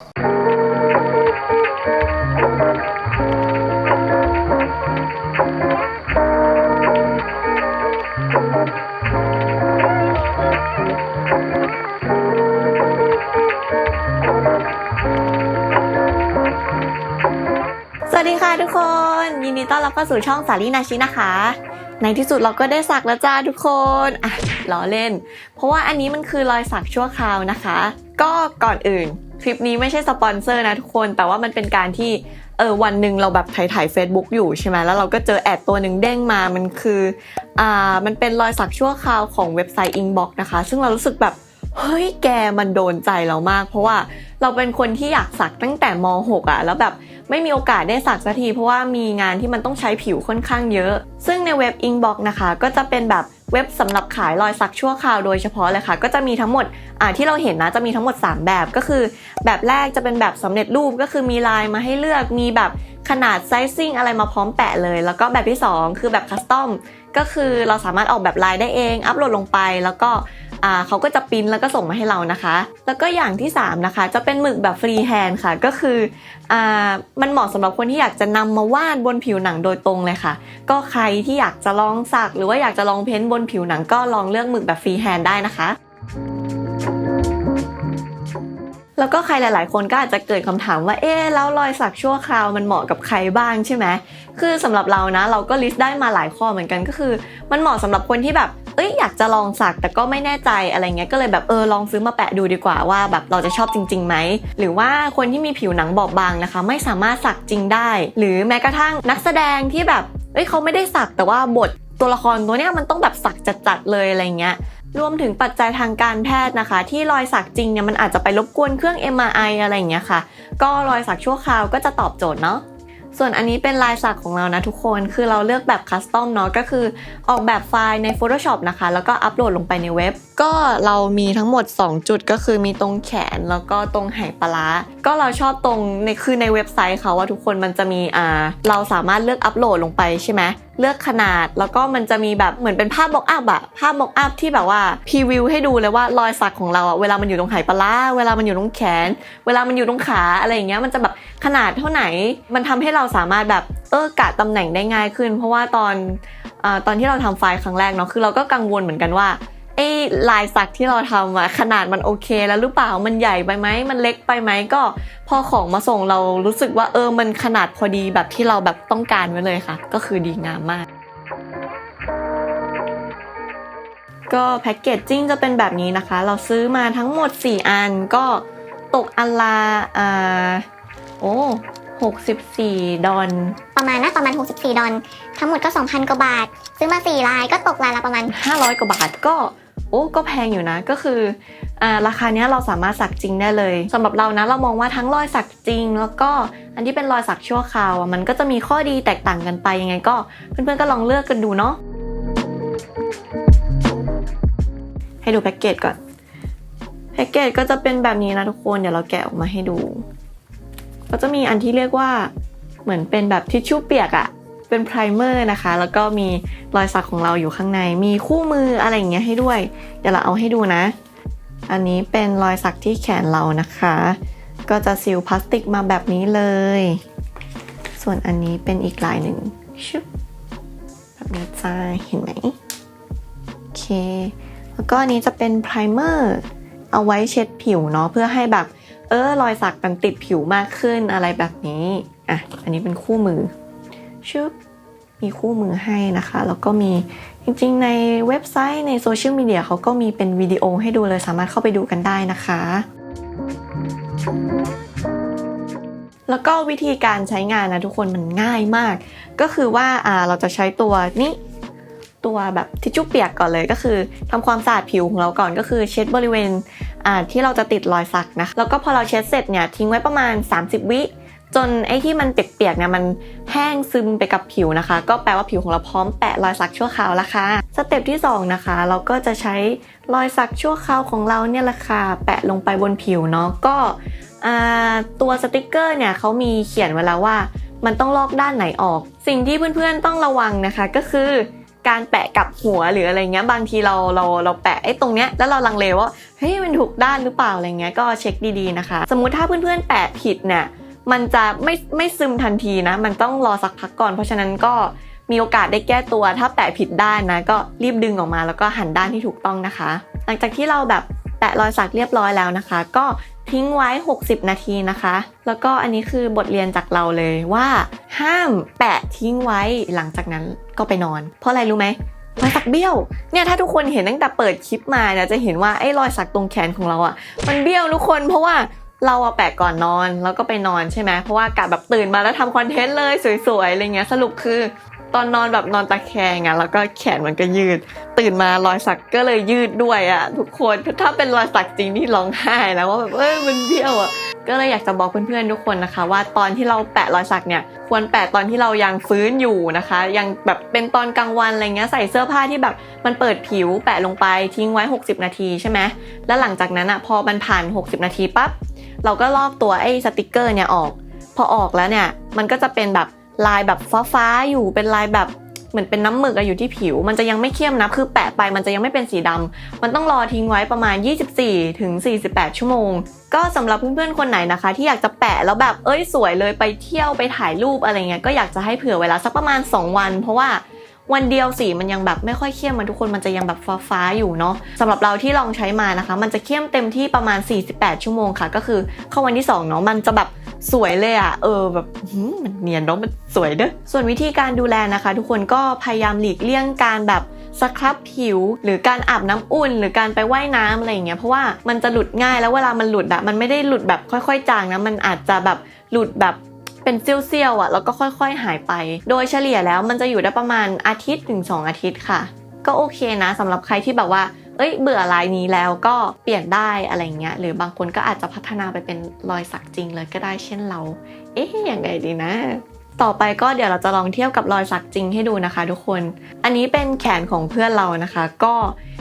สวัสดีค่ะทุกคน ยินดีต้อนรับเข้าสู่ช่องสาลีนาชินะคะ ในที่สุดเราก็ได้สักแล้วจ้าทุกคนอะล้อเล่น เพราะว่าอันนี้มันคือรอยสักชั่วคราวนะคะ ก็ก่อนอื่น คลิปนี้ไม่ใช่สปอนเซอร์นะทุกคน แต่ว่ามันเป็นการที่เออวันหนึ่งเราแบบถ่ายถ่ายเฟซบุ๊กอยู่ใช่ไหมแล้วเราก็เจอแอดตัวหนึ่งเด้งมามันคืออ่ามันเป็นรอยสักชั่วคราวของเว็บไซต์ Inbox นะคะ ซึ่งเรารู้สึกแบบเฮ้ยแกมันโดนใจเรามาก เพราะว่าเราเป็นคนที่อยากสักตั้งแต่ม .6 อะแล้วแบบไม่มีโอกาสได้สักสักทีเพราะว่ามีงานที่มันต้องใช้ผิวค่อนข้างเยอะ ซึ่งในเว็บ Inbox นะคะ ก็จะเป็นแบบ เว็บสำหรับขายรอยสักชั่วคราวโดยเฉพาะเลยค่ะ ก็จะมีทั้งหมดอ่าที่เราเห็นนะจะมีทั้งหมด 3 แบบก็คือ แบบแรกจะเป็นแบบสำเร็จรูปก็คือมีลายมาให้เลือกมีแบบขนาดไซซิ่งอะไรมาพร้อมแปะเลย แล้วก็แบบที่ 2 คือแบบคัสตอมก็คือเราสามารถออกแบบลายได้เอง อัปโหลดลงไปแล้วก็ อ่าเขาก็จะปิ้นแล้วก็ส่งมาให้เรานะคะ แล้วก็อย่างที่ 3 นะคะ จะเป็นหมึกแบบฟรีแฮนด์ค่ะ ก็คืออ่ามันเหมาะสำหรับคนที่อยากจะนำมาวาดบนผิวหนังโดยตรงเลยค่ะ ก็ใครที่อยากจะลองสัก หรือว่าอยากจะลองเพ้นท์บนผิวหนังก็ลองเลือกหมึกแบบฟรีแฮนด์ได้นะคะแล้วก็ใครหลาย ๆ คนก็อาจจะเกิดคำถามว่า เอ๊ะแล้วรอยสักชั่วคราวมันเหมาะกับใครบ้างใช่ไหม คือสำหรับเรานะ เราก็ลิสต์ได้มาหลายข้อเหมือนกันก็คือ มันเหมาะสำหรับคนที่แบบ เอ้ยอยากจะลองสักแต่ก็ไม่แน่ใจอะไรเงี้ยก็เลยแบบเออลองซื้อมาแปะดูดีกว่าว่าแบบเราจะชอบจริงๆไหมหรือว่าคนที่มีผิวหนังบอบบางนะคะ ไม่สามารถสักจริงได้ หรือแม้กระทั่งนักแสดงที่แบบเอ้ยเขาไม่ได้สักแต่ว่าบทตัวละครตัวเนี้ยมันต้องแบบสักจัดๆเลยอะไรเงี้ยรวมถึงปัจจัยทางการแพทย์นะคะ ที่รอยสักจริงเนี่ยมันอาจจะไปรบกวนเครื่อง MRI อะไรอย่างเงี้ยค่ะ ก็รอยสักชั่วคราวก็จะตอบโจทย์เนาะ ส่วนอันนี้เป็นลายสักของเรานะทุกคน คือเราเลือกแบบคัสตอมเนาะ ก็คือออกแบบไฟล์ใน Photoshop นะคะ แล้วก็อัปโหลดลงไปในเว็บ ก็เรามีทั้งหมด 2 จุดก็คือมีตรงแขนแล้วก็ตรงไหปลาร้าก็เราชอบตรงในคือในเว็บไซต์เขาว่าทุกคนมันจะมีอ่าเราสามารถเลือกอัปโหลดลงไปใช่ไหม เลือกขนาด แล้วก็มันจะมีแบบเหมือนเป็นภาพบ็อกอัพอะภาพบ็อกอัพที่แบบว่าพรีวิวให้ดูเลยว่ารอยสักของเราอะเวลามันอยู่ตรงไหปลาร้าเวลามันอยู่ตรงแขน เวลามันอยู่ตรงขาอะไรอย่างเงี้ยมันจะแบบขนาดเท่าไหน มันทำให้เราสามารถแบบเออกะตำแหน่งได้ง่ายขึ้น เพราะว่าตอนอตอนที่เราทำไฟล์ครั้งแรกเนาะคือเราก็กังวลเหมือนกันว่า ไอ้ลายสักที่เราทำอะขนาดมันโอเคแล้วหรือเปล่ามันใหญ่ไปไหมมันเล็กไปไหมก็พอของมาส่งเรารู้สึกว่าเออมันขนาดพอดีแบบที่เราแบบต้องการไว้เลยค่ะ ก็คือดีงามมาก ก็แพ็กเกจจิ้งจะเป็นแบบนี้นะคะ เราซื้อมาทั้งหมด 4 อันก็ตกอันละอ่าโอ้64 ดอลประมาณนะประมาณ 64 ดอลทั้งหมดก็ 2,000 กว่าบาท ซื้อมา 4 ลายก็ตกลายละประมาณ 500 กว่าบาทก็ โอ้ก็แพงอยู่นะ ก็คืออราคาเนี้ยเราสามารถสักจริงได้เลยสำหรับเรานะเรามองว่าทั้งรอยสักจริง แล้วก็อันที่เป็นรอยสักชั่วคราวอะมันก็จะมีข้อดีแตกต่างกันไปยังไงก็เพื่อนๆก็ลองเลือกกันดูเนาะให้ดูแพ็กเกจก่อนแพ็กเกจก็จะเป็นแบบนี้นะทุกคนเดี๋ยวเราแกะออกมาให้ดู ก็จะมีอันที่เรียกว่าเหมือนเป็นแบบทิชชู่เปียกอะ เป็นไพรเมอร์นะคะ แล้วก็มีรอยสักของเราอยู่ข้างใน มีคู่มืออะไรอย่างเงี้ยให้ด้วย เดี๋ยวเราเอาให้ดูนะ อันนี้เป็นรอยสักที่แขนเรานะคะ ก็จะซีลพลาสติกมาแบบนี้เลย ส่วนอันนี้เป็นอีกลายหนึ่งชึบแบบนี้จ้าเห็นไหมโอเค แล้วก็อันนี้จะเป็นไพรเมอร์เอาไว้เช็ดผิวเนาะเพื่อให้แบบ เออรอยสักมันติดผิวมากขึ้นอะไรแบบนี้อะอันนี้เป็นคู่มือ ชึบมีคู่มือให้นะคะ แล้วก็มีจริงๆ ในเว็บไซต์ในโซเชียลมีเดียเขาก็มีเป็นวิดีโอให้ดูเลยสามารถเข้าไปดูกันได้นะคะ แล้วก็วิธีการใช้งานนะทุกคนมันง่ายมาก ก็คือว่าเราจะใช้ตัวนี้ตัวแบบทิชชู่เปียกก่อนเลยก็คือทำความสะอาดผิวของเราก่อนก็คือเช็ดบริเวณที่เราจะติดรอยสักนะแล้วก็พอเราเช็ดเสร็จเนี่ยทิ้งไว้ประมาณ 30 วิ จนไอ้ที่มันเปียกๆเนี่ยมันแห้งซึมไปกับผิวนะคะ ก็แปลว่าผิวของเราพร้อมแปะรอยสักชั่วคราวแล้วค่ะสเต็ปที่สองนะคะ เราก็จะใช้รอยสักชั่วคราวของเราเนี่ยแหละค่ะแปะลงไปบนผิวเนาะก็ตัวสติกเกอร์เนี่ยเขามีเขียนไว้แล้วว่า มันต้องลอกด้านไหนออก สิ่งที่เพื่อนๆต้องระวังนะคะก็คือการแปะกับหัวหรืออะไรเงี้ยบางทีเราเราเราแปะไอ้ตรงเนี้ยแล้วเราลังเลว่าเฮ้ยมันถูกด้านหรือเปล่าอะไรเงี้ยก็เช็คดีๆนะคะ สมมุติถ้าเพื่อนๆแปะผิดเนี่ย มันจะไม่ไม่ซึมทันทีนะ มันต้องรอสักพักก่อน เพราะฉะนั้นก็มีโอกาสได้แก้ตัว ถ้าแปะผิดด้านนะ ก็รีบดึงออกมาแล้วก็หันด้านที่ถูกต้องนะคะ หลังจากที่เราแบบแปะรอยสักเรียบร้อยแล้วนะคะ ก็ทิ้งไว้ 60 นาทีนะคะ แล้วก็อันนี้คือบทเรียนจากเราเลยว่า ห้ามแปะทิ้งไว้หลังจากนั้นก็ไปนอน เพราะอะไรรู้ไหมรอยสักเบี้ยว เนี่ยถ้าทุกคนเห็นตั้งแต่เปิดคลิปมาเนี่ยจะเห็นว่าไอ้รอยสักตรงแขนของเราอะ่ะมันเบี้ยวทุกคนเพราะว่า เราเอะแปะก่อนนอนแล้วก็ไปนอนใช่ไหมเพราะว่ากะแบบตื่นมาแล้วทำคอนเทนต์เลยสวยๆอะไรเงี้ยสรุปคือตอนนอนแบบนอนตะแคงอะแล้วก็แขนมันก็ยืด ตื่นมารอยสักก็เลยยืดด้วยอะทุกคนถ้าเป็นรอยสักจริงนี่ร้องไห้แล้วว่าแบบเอ้ยมันเบี้ยวอะก็เลยอยากจะบอกเพื่อนๆทุกคนนะคะ ว่าตอนที่เราแปะรอยสักเนี่ย ควรแปะตอนที่เรายังฟื้นอยู่นะคะ ยังแบบเป็นตอนกลางวันอะไรเงี้ยใส่เสื้อผ้าที่แบบมันเปิดผิวแปะลงไปทิ้งไว้ 60 นาทีใช่ไหมแล้วหลังจากนั้นอะพอมันผ่าน 60 นาทีปั๊บ เราก็ลอกตัวไอ้สติกเกอร์เนี่ยออก พอออกแล้วเนี่ยมันก็จะเป็นแบบลายแบบฟ้าๆอยู่เป็นลายแบบเหมือนเป็นน้ำหมึกอะอยู่ที่ผิว มันจะยังไม่เข้มนะคือแปะไปมันจะยังไม่เป็นสีดำมันต้องรอทิ้งไว้ประมาณ 24ถึง48 ชั่วโมง ก็สำหรับเพื่อนๆคนไหนนะคะ ที่อยากจะแปะแล้วแบบเอ้ยสวยเลยไปเที่ยวไปถ่ายรูปอะไรเงี้ยก็อยากจะให้เผื่อเวลาสักประมาณ 2 วัน เพราะว่า วันเดียวสีมันยังแบบไม่ค่อยเข้มมันทุกคนมันจะยังแบบฟ้าๆอยู่เนาะสำหรับเราที่ลองใช้มานะคะ มันจะเข้มเต็มที่ประมาณ 48 ชั่วโมงค่ะ ก็คือเข้าวันที่สองเนาะมันจะแบบสวยเลยอะ่ะเออแบบมันเนียนเนาะมันสวยเด้อส่วนวิธีการดูแลนะคะ ทุกคนก็พยายามหลีกเลี่ยงการแบบสครับผิวหรือการอาบน้ำอุ่น หรือการไปว่ายน้ำอะไรอย่างเงี้ยเพราะว่ามันจะหลุดง่ายแล้วเวลามันหลุดอะมันไม่ได้หลุดแบบค่อย ๆ จางนะมันอาจจะแบบหลุดแบบ เป็นเซี่ยวๆอะแล้วก็ค่อยๆหายไป โดยเฉลี่ยแล้วมันจะอยู่ได้ประมาณอาทิตย์ถึง 2 อาทิตย์ค่ะ ก็โอเคนะสำหรับใครที่แบบว่าเอ้ยเบื่อลายนี้แล้วก็เปลี่ยนได้อะไรเงี้ยหรือบางคนก็อาจจะพัฒนาไปเป็นรอยสักจริงเลยก็ได้เช่นเรา เอ๊ะยังไงดีนะ ต่อไปก็เดี๋ยวเราจะลองเทียบกับรอยสักจริงให้ดูนะคะ ทุกคน อันนี้เป็นแขนของเพื่อนเรานะคะ ก็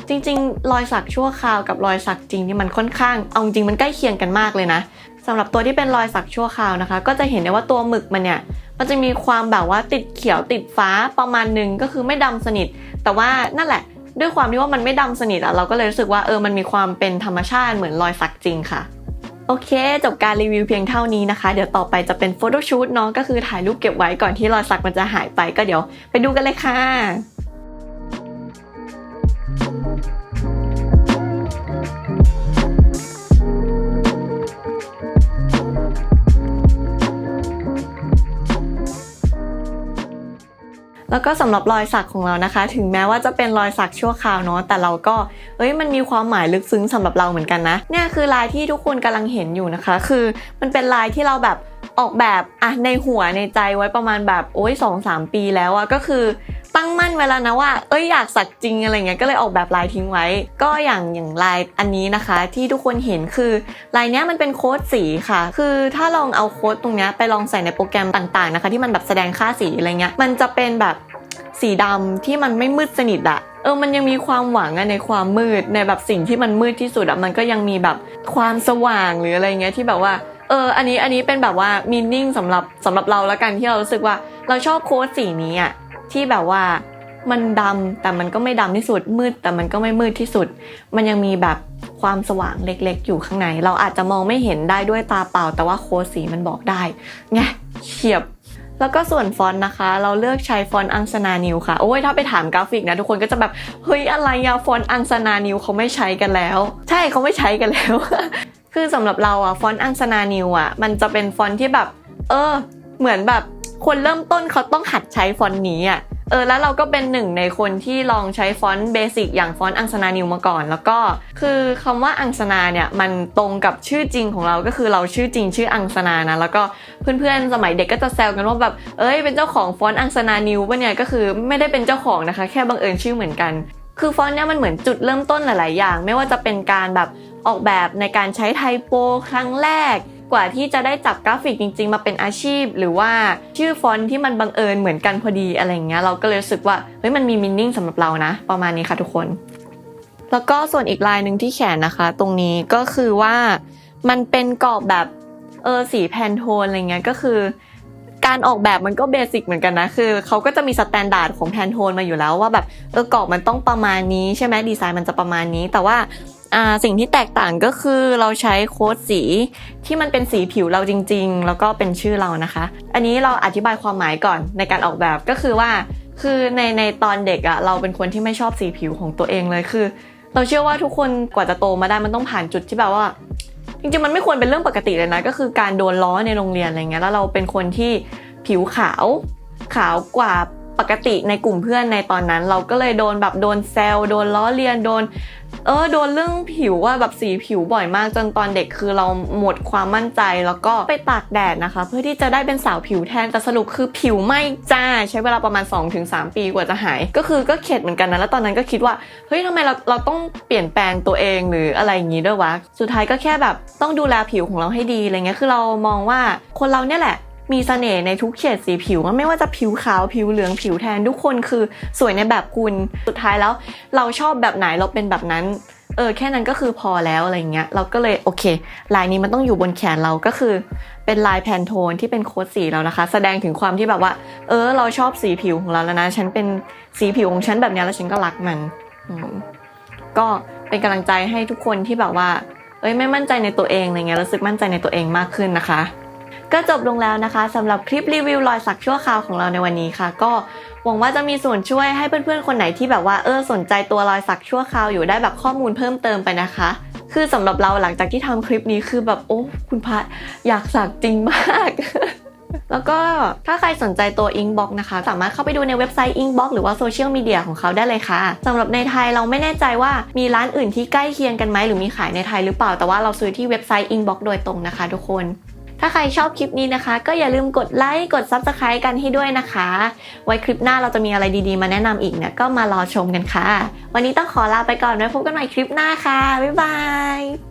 จริง ๆ รอยสักชั่วคราวกับรอยสักจริงนี่มันค่อนข้างเอาจริงมันใกล้เคียงกันมากเลยนะ สำหรับตัวที่เป็นรอยสักชั่วคราวนะคะ ก็จะเห็นได้ว่าตัวหมึกมันเนี่ยมันจะมีความแบบว่าติดเขียวติดฟ้าประมาณหนึ่งก็คือไม่ดำสนิท แต่ว่านั่นแหละ ด้วยความที่ว่ามันไม่ดำสนิทอะเราก็เลยรู้สึกว่าเออมันมีความเป็นธรรมชาติเหมือนรอยสักจริงค่ะโอเค จบการรีวิวเพียงเท่านี้นะคะ เดี๋ยวต่อไปจะเป็นโฟโต้ชูตเนาะก็คือถ่ายรูปเก็บไว้ก่อนที่รอยสักมันจะหายไปก็เดี๋ยวไปดูกันเลยค่ะ แล้วก็สำหรับรอยสักของเรานะคะ ถึงแม้ว่าจะเป็นรอยสักชั่วคราวเนาะแต่เราก็เอ้ยมันมีความหมายลึกซึ้งสำหรับเราเหมือนกันนะเนี่ยคือลายที่ทุกคนกำลังเห็นอยู่นะคะ คือมันเป็นลายที่เราแบบออกแบบอะในหัวในใจไว้ประมาณแบบโอ้ยสองสามปีแล้วอะก็คือ ตั้งมั่นไว้แล้วนะว่า เอ้ยอยากสักจริงอะไรเงี้ยก็เลยออกแบบลายทิ้งไว้ ก็อย่างอย่างลายอันนี้นะคะ ที่ทุกคนเห็นคือลายเนี้ยมันเป็นโค้ดสีค่ะ คือถ้าลองเอาโค้ดตรงเนี้ยไปลองใส่ในโปรแกรมต่างๆนะคะ ที่มันแบบแสดงค่าสีอะไรเงี้ยมันจะเป็นแบบสีดำที่มันไม่มืดสนิทอะเออมันยังมีความหวังอะในความมืดในแบบสิ่งที่มันมืดที่สุดอะมันก็ยังมีแบบความสว่างหรืออะไรเงี้ยที่แบบว่าเอออันนี้อันนี้เป็นแบบว่ามีนิ่งสำหรับสำหรับเราแล้วกันที่เรารู้สึกว่าเราชอบโค้ดสีนี้อะ ที่แบบว่ามันดำแต่มันก็ไม่ดำที่สุดมืด แต่มันก็ไม่มืดที่สุด มันยังมีแบบความสว่างเล็กๆ อยู่ข้างใน เราอาจจะมองไม่เห็นได้ด้วยตาเปล่า แต่ว่าโค้ดสีมันบอกได้ไงเฉียบ แล้วก็ส่วนฟอนต์นะคะ เราเลือกใช้ฟอนต์อังสนานิวค่ะ โอ้ยถ้าไปถามกราฟิกนะ ทุกคนก็จะแบบ เฮ้ยอะไรอะฟอนต์อังสนานิวเขาไม่ใช้กันแล้ว ใช่เขาไม่ใช้กันแล้ว คือสำหรับเราอะฟอนต์อังสนานิวอะมันจะเป็นฟอนต์ที่แบบ เออ เหมือนแบบ คนเริ่มต้นเขาต้องหัดใช้ฟอนต์นี้อะเออแล้วเราก็เป็นหนึ่งในคนที่ลองใช้ฟอนต์เบสิกอย่างฟอนต์อังสนานิวมาก่อน แล้วก็คือคำว่าอังสนาเนี่ยมันตรงกับชื่อจริงของเราก็คือเราชื่อจริงชื่ออังสนานะแล้วก็เพื่อนๆสมัยเด็กก็จะแซวกันว่าแบบเอ้ยเป็นเจ้าของฟอนต์อังสนานิวปะเนี่ยก็คือไม่ได้เป็นเจ้าของนะคะ แค่บังเอิญชื่อเหมือนกัน คือฟอนต์เนี่ยมันเหมือนจุดเริ่มต้นหลายๆอย่าง ไม่ว่าจะเป็นการแบบออกแบบในการใช้ไทโปครั้งแรก กว่าที่จะได้จับกราฟิกจริง ๆ มาเป็นอาชีพ หรือว่าชื่อฟอนต์ที่มันบังเอิญเหมือนกันพอดีอะไรเงี้ยเราก็เลยรู้สึกว่าเฮ้ยมันมีมินนิ่งสำหรับเรานะ ประมาณนี้ค่ะทุกคน แล้วก็ส่วนอีกลายหนึ่งที่แขนนะคะ ตรงนี้ก็คือว่ามันเป็นกรอบแบบเออสีแพนโทนอะไรเงี้ยก็คือการออกแบบมันก็เบสิกเหมือนกันนะคือเขาก็จะมีสแตนดาร์ดของแพนโทนมาอยู่แล้วว่าแบบเออกรอบมันต้องประมาณนี้ใช่ไหมดีไซน์มันจะประมาณนี้ แต่ว่า สิ่งที่แตกต่างก็คือเราใช้โค้ดสีที่มันเป็นสีผิวเราจริง ๆ แล้วก็เป็นชื่อเรานะคะ อันนี้เราอธิบายความหมายก่อนในการออกแบบก็คือว่า คือในในตอนเด็กอะเราเป็นคนที่ไม่ชอบสีผิวของตัวเองเลยคือ เราเชื่อว่าทุกคนกว่าจะโตมาได้มันต้องผ่านจุดที่แบบว่า จริงๆมันไม่ควรเป็นเรื่องปกติเลยนะ ก็คือการโดนล้อในโรงเรียนอะไรเงี้ยแล้วเราเป็นคนที่ผิวขาวขาวกว่าปกติในกลุ่มเพื่อนในตอนนั้น เราก็เลยโดนแบบโดนแซวโดนล้อเลียนโดน เออโดนเรื่องผิวว่าแบบสีผิวบ่อยมากจนตอนเด็กคือเราหมดความมั่นใจแล้วก็ไปตากแดดนะคะ เพื่อที่จะได้เป็นสาวผิวแทนแต่สรุปคือผิวไม่จ้าใช้เวลาประมาณ 2-3 ปีกว่าจะหาย ก็คือก็เข็ดเหมือนกันนะแล้วตอนนั้นก็คิดว่าเฮ้ยทำไมเราเราต้องเปลี่ยนแปลงตัวเองหรืออะไรอย่างงี้ด้วยวะสุดท้ายก็แค่แบบต้องดูแลผิวของเราให้ดีอะไรเงี้ยคือเรามองว่าคนเราเนี่ยแหละ มีเสน่ห์ในทุกเฉดสีผิวไม่ว่าจะผิวขาวผิวเหลืองผิวแทนทุกคนคือสวยในแบบคุณสุดท้ายแล้ว เราชอบแบบไหนเราเป็นแบบนั้นเออแค่นั้นก็คือพอแล้วอะไรเงี้ยเราก็เลยโอเค ลายนี้มันต้องอยู่บนแขนเราก็คือ เป็นลายแพนโทนที่เป็นโค้ดสีเรานะคะ แสดงถึงความที่แบบว่า เออ เราชอบสีผิวของเราแล้วนะ ฉันเป็นสีผิวของฉันแบบนี้แล้วฉันก็รักมันก็เป็นกำลังใจให้ทุกคนที่แบบว่า เอ้ยไม่มั่นใจในตัวเองอะไรเงี้ยรู้สึกมั่นใจในตัวเองมากขึ้นนะคะ ก็จบลงแล้วนะคะสำหรับคลิปรีวิวรอยสักชั่วคราวของเราในวันนี้ค่ะ ก็หวังว่าจะมีส่วนช่วยให้เพื่อนๆคนไหนที่แบบว่าเออสนใจตัวรอยสักชั่วคราวอยู่ได้แบบข้อมูลเพิ่มเติมไปนะคะ คือสำหรับเราหลังจากที่ทำคลิปนี้คือแบบโอ้คุณพระอยากสักจริงมากแล้วก็ถ้าใครสนใจตัว Inkbox นะคะ สามารถเข้าไปดูในเว็บไซต์ Inkbox หรือว่าโซเชียลมีเดียของเขาได้เลยค่ะสำหรับในไทยเราไม่แน่ใจว่ามีร้านอื่นที่ใกล้เคียงกันไหมหรือมีขายในไทยหรือเปล่าแต่ว่าเราซื้อที่เว็บไซต์ Inkbox โดยตรงนะคะ ทุกคน ถ้าใครชอบคลิปนี้นะคะ ก็อย่าลืมกดไลค์กด Subscribe กันให้ด้วยนะคะ ไว้คลิปหน้าเราจะมีอะไรดีๆ มาแนะนำอีกเนี่ยก็มารอชมกันค่ะ วันนี้ต้องขอลาไปก่อนไว้พบกันใหม่คลิปหน้าค่ะบ๊ายบาย